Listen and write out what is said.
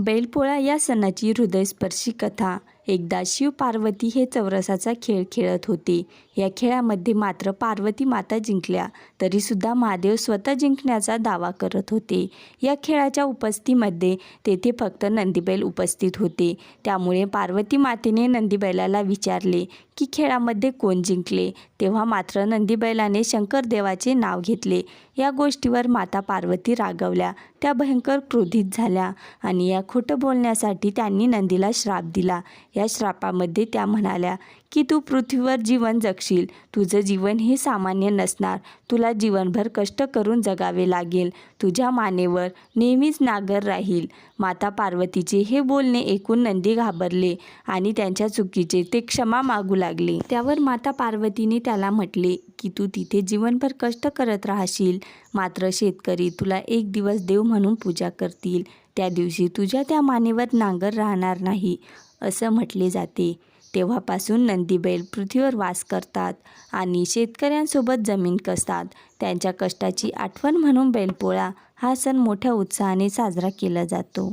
बैलपोळा या सणाची हृदयस्पर्शी कथा. एकदा शिव पार्वती हे चौरसाचा खेळ खेळत होते. या खेळामध्ये मात्र पार्वती माता जिंकल्या. तरीसुद्धा महादेव स्वतः जिंकण्याचा दावा करत होते. या खेळाच्या उपस्थितीमध्ये तेथे फक्त नंदीबैल उपस्थित होते. त्यामुळे पार्वती मातेने नंदीबैलाला विचारले की खेळामध्ये कोण जिंकले? तेव्हा मात्र नंदीबैलाने शंकरदेवाचे नाव घेतले. या गोष्टीवर माता पार्वती रागवल्या. त्या भयंकर क्रोधित झाल्या आणि या खोटं बोलण्यासाठी त्यांनी नंदीला श्राप दिला. या श्रापामध्ये त्या म्हणाल्या की तू पृथ्वीवर जीवन जगशील. तुझं जीवन हे सामान्य नसणार. तुला जीवनभर कष्ट करून जगावे लागेल. तुझ्या मानेवर नेहमीच नागर राहील. माता पार्वतीचे हे बोलणे ऐकून नंदी घाबरले आणि त्यांच्या चुकीचे ते क्षमा मागू लागले. त्यावर माता पार्वतीने त्याला म्हटले की तू तिथे जीवनभर कष्ट करत राहशील. मात्र शेतकरी तुला एक दिवस देव म्हणून पूजा करतील. त्या दिवशी तुझ्या त्या मानेवर नांगर राहणार नाही. असं म्हटले जाते. तेव्हापासून नंदीबैल पृथ्वीवर वास करतात आणि शेतकऱ्यांसोबत जमीन कसतात. त्यांच्या कष्टाची आठवण म्हणून बैलपोळा हा सण मोठ्या उत्साहाने साजरा केला जातो.